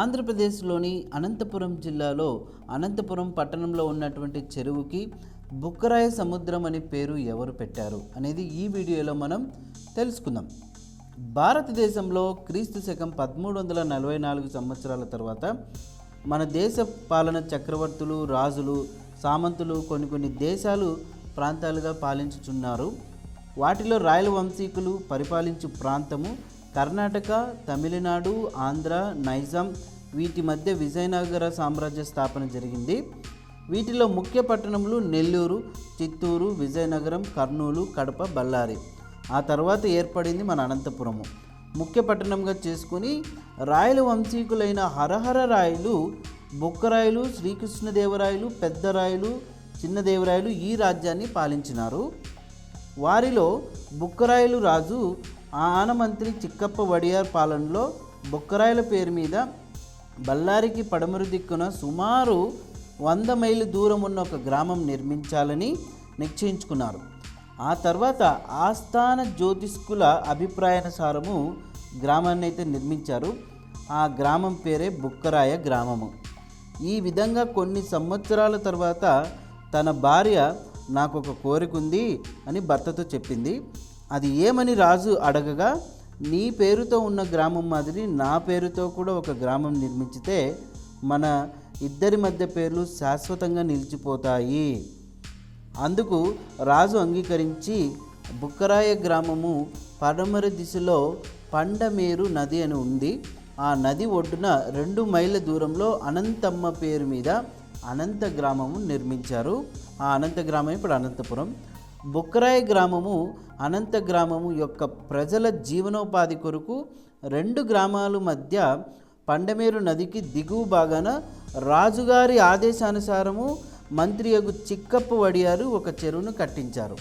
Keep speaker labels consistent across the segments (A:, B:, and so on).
A: ఆంధ్రప్రదేశ్లోని అనంతపురం జిల్లాలో అనంతపురం పట్టణంలో ఉన్నటువంటి చెరువుకి బుక్కరాయ సముద్రం అనే పేరు ఎవరు పెట్టారు అనేది ఈ వీడియోలో మనం తెలుసుకుందాం. భారతదేశంలో క్రీస్తు శకం పదమూడు వందల నలభై నాలుగు సంవత్సరాల తర్వాత మన దేశ పాలన చక్రవర్తులు రాజులు సామంతులు కొన్ని కొన్ని దేశాలు ప్రాంతాలుగా పాలించుచున్నారు. వాటిలో రాయల వంశీకులు పరిపాలించు ప్రాంతము కర్ణాటక తమిళనాడు ఆంధ్ర నైజాం వీటి మధ్య విజయనగర సామ్రాజ్య స్థాపన జరిగింది. వీటిలో ముఖ్య పట్టణములు నెల్లూరు చిత్తూరు విజయనగరం కర్నూలు కడప బళ్ళారి. ఆ తర్వాత ఏర్పడింది మన అనంతపురము. ముఖ్య పట్టణంగా చేసుకుని రాయల వంశీకులైన హరహర రాయలు బొక్కరాయలు శ్రీకృష్ణదేవరాయలు పెద్దరాయలు చిన్నదేవరాయలు ఈ రాజ్యాన్ని పాలించినారు. వారిలో బుక్కరాయలు రాజు ఆనమంత్రి చిక్కప్ప వడియార్ పాలనలో బుక్కరాయల పేరు మీద బళ్ళారికి పడమరు దిక్కున సుమారు వంద మైలు దూరం ఉన్న ఒక గ్రామం నిర్మించాలని నిశ్చయించుకున్నారు. ఆ తర్వాత ఆస్థాన జ్యోతిష్కుల అభిప్రాయానుసారము గ్రామాన్ని అయితే నిర్మించారు. ఆ గ్రామం పేరే బుక్కరాయ గ్రామము. ఈ విధంగా కొన్ని సంవత్సరాల తర్వాత తన భార్య నాకు ఒక కోరిక ఉంది అని భర్తతో చెప్పింది. అది ఏమని రాజు అడగగా నీ పేరుతో ఉన్న గ్రామం మాదిరి నా పేరుతో కూడా ఒక గ్రామం నిర్మించితే మన ఇద్దరి మధ్య పేర్లు శాశ్వతంగా నిలిచిపోతాయి. అందుకు రాజు అంగీకరించి బుక్కరాయ గ్రామము పడమర దిశలో పండమేరు నది అని ఉంది. ఆ నది ఒడ్డున రెండు మైళ్ళ దూరంలో అనంతమ్మ పేరు మీద అనంత గ్రామము నిర్మించారు. ఆ అనంత గ్రామం ఇప్పుడు అనంతపురం. బుక్రాయ్ గ్రామము అనంత గ్రామము యొక్క ప్రజల జీవనోపాధి కొరకు రెండు గ్రామాల మధ్య పండమేరు నదికి దిగువ భాగాన రాజుగారి ఆదేశానుసారము మంత్రి యగు చిక్కప్ప వడియారు ఒక చెరువును కట్టించారు.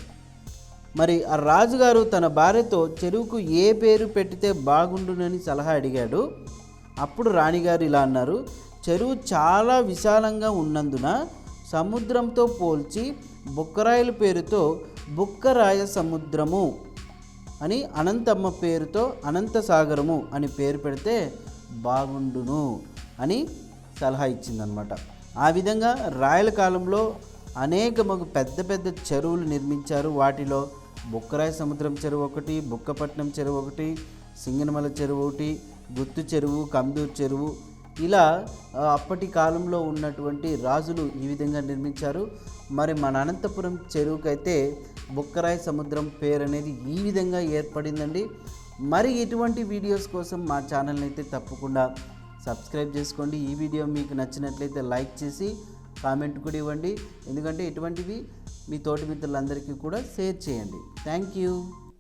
A: మరి ఆ రాజుగారు తన భార్యతో చెరువుకు ఏ పేరు పెట్టితే బాగుండునని సలహా అడిగాడు. అప్పుడు రాణిగారు ఇలా అన్నారు చెరువు చాలా విశాలంగా ఉన్నందున సముద్రంతో పోల్చి బుక్కరాయల పేరుతో బుక్కరాయ సముద్రము అని అనంతమ్మ పేరుతో అనంత సాగరము అని పేరు పెడితే బాగుండును అని సలహా ఇచ్చిందనమాట ఆ విధంగా రాయల కాలంలో అనేక మగు పెద్ద పెద్ద చెరువులు నిర్మించారు. వాటిలో బుక్కరాయ సముద్రం చెరువు ఒకటి బుక్కపట్నం చెరువు ఒకటి సింగనమల చెరువు ఒకటి గుత్తు చెరువు కందూరు చెరువు ఇలా అప్పటి కాలంలో ఉన్నటువంటి రాజులు ఈ విధంగా నిర్మించారు. మరి మన అనంతపురం చెరువుకైతే బుక్కరాయ సముద్రం పేరు అనేది ఈ విధంగా ఏర్పడిందండి. మరి ఇటువంటి వీడియోస్ కోసం మా ఛానల్ని అయితే తప్పకుండా సబ్స్క్రైబ్ చేసుకోండి. ఈ వీడియో మీకు నచ్చినట్లయితే లైక్ చేసి కామెంట్ కూడా ఇవ్వండి. ఎందుకంటే ఇటువంటివి మీ తోటి మిత్రులందరికీ కూడా షేర్ చేయండి. Thank you.